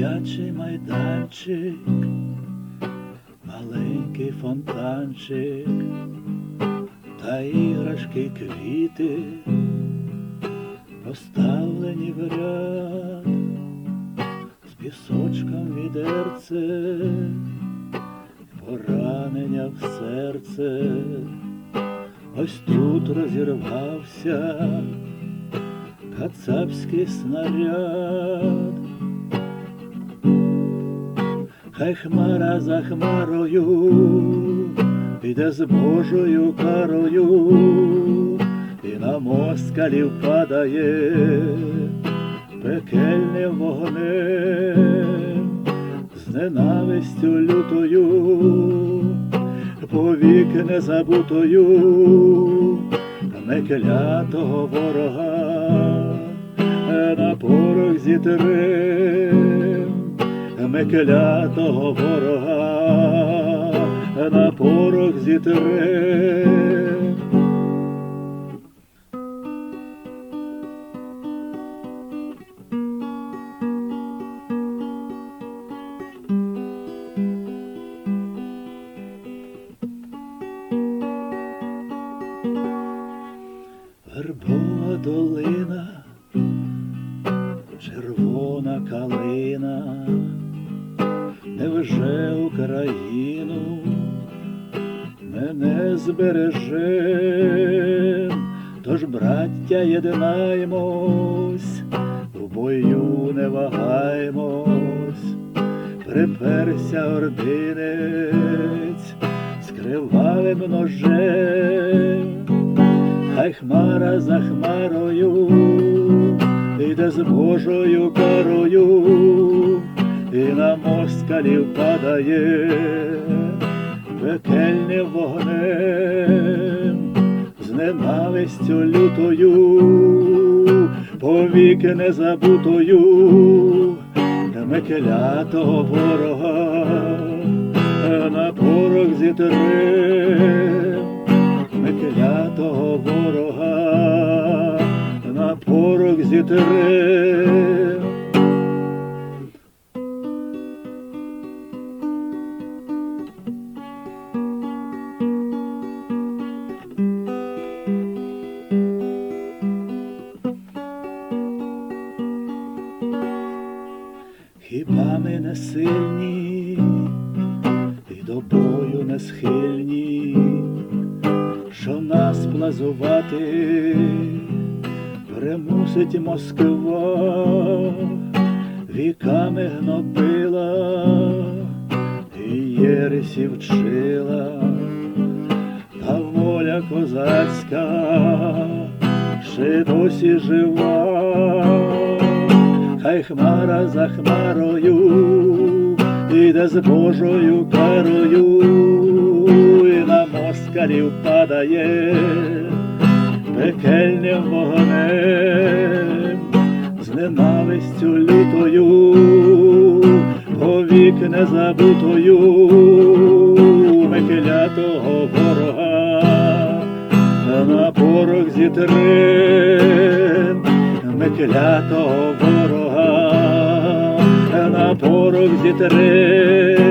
Дитячий майданчик, маленький фонтанчик, та іграшки квіти поставлені в ряд, з пісочком відерце, поранення в серце, ось тут розірвався кацапський снаряд. Хай хмара за хмарою піде з Божою карою, і на москалів падає пекельним вогнем, з ненавистю лютою, повік незабутою, неклятого ворога на порох зітрем, ми клятого ворога на порох зітрем. Вербова долина, червона калина, невже Україну мене збереже, тож, браття, єднаймось, в бою не вагаймось, приперся ординець з кривавим ножем. Хай хмара за хмарою йде з Божою карою, і на москалів падає пекельним вогнем, з ненавистю лютою, повіки незабутою, та мекелятого ворога на порох зітрем сильні і до бою не схильні? що нас плазувати примусить Москва, віками гнобила і єресі вчила, та воля козацька ще досі жива, хай хмара за хмарою іде з Божою карою і на москалів падає пекельним вогнем, з ненавистю лютою, повік незабутою, ми клятого ворога на порох зітрем, ми клятого ворога порох зітрем.